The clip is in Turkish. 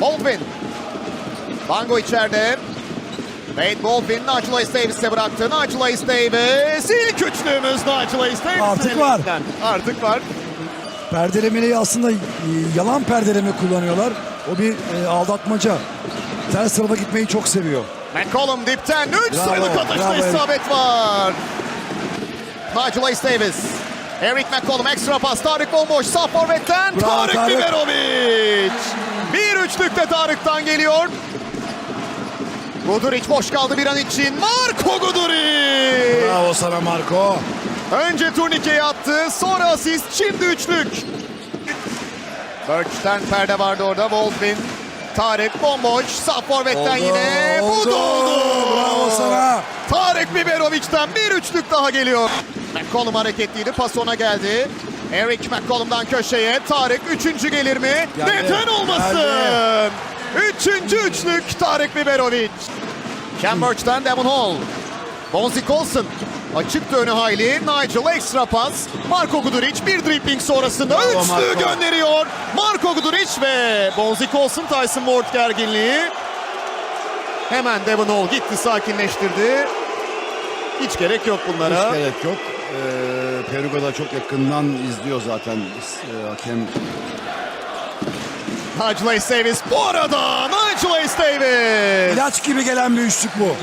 Baldwin. Bango içeride. Wade Baldwin Nigel Hayes Davis'e bıraktı. Nigel Hayes Davis. İlk üçlüğümüz Nigel Hayes Davis. Artık var. Artık var. Perdelemeyi aslında e, yalan perdeleme kullanıyorlar. O bir e, aldatmaca. Ters tarafa gitmeyi çok seviyor. McCollum dipten 3 Bravo, sayılık atışta isabet var. Nigel Hayes Davis. Eric McCollum ekstra pas. Tarık bomboş. Sağ forvetten Tarık, Tarık. Biberovic. Bir üçlükte Tarık'tan geliyor. Guduric boş kaldı bir an için. Marco Guduric. Bravo sana Marco. Önce turnikeyi attı. Sonra asist. Şimdi üçlük. Birch'ten perde vardı orada. Baldwin. Tarık bomboş. Sağ forvetten yine. Bu da oldu. Bravo sana. Tarık Biberovic'den bir üçlük daha geliyor. McCollum hareketliydi. Pas ona geldi. Eric McCollum'dan köşeye. Tarık üçüncü gelir mi? Geldi. Neden olmasın? Geldi. Üçüncü üçlük Tarık Biberovic. Cam Birch'ten Devon Hall. Bonzi Colson. Açıktı önü hayli. Nigel ekstra pas. Marco Guduric bir dribbling sonrasında Bravo üçlüğü Marco. gönderiyor. Marco Guduric ve Bonzi Colson Tyson Ward gerginliği. Hemen Devon Hall gitti sakinleştirdi. Hiç gerek yok bunlara. Hiç gerek yok. Ee, Peruga'da çok yakından izliyor zaten e, hakem. Nigel Davis bu arada Nigel Davis. İlaç gibi gelen bir üçlük bu.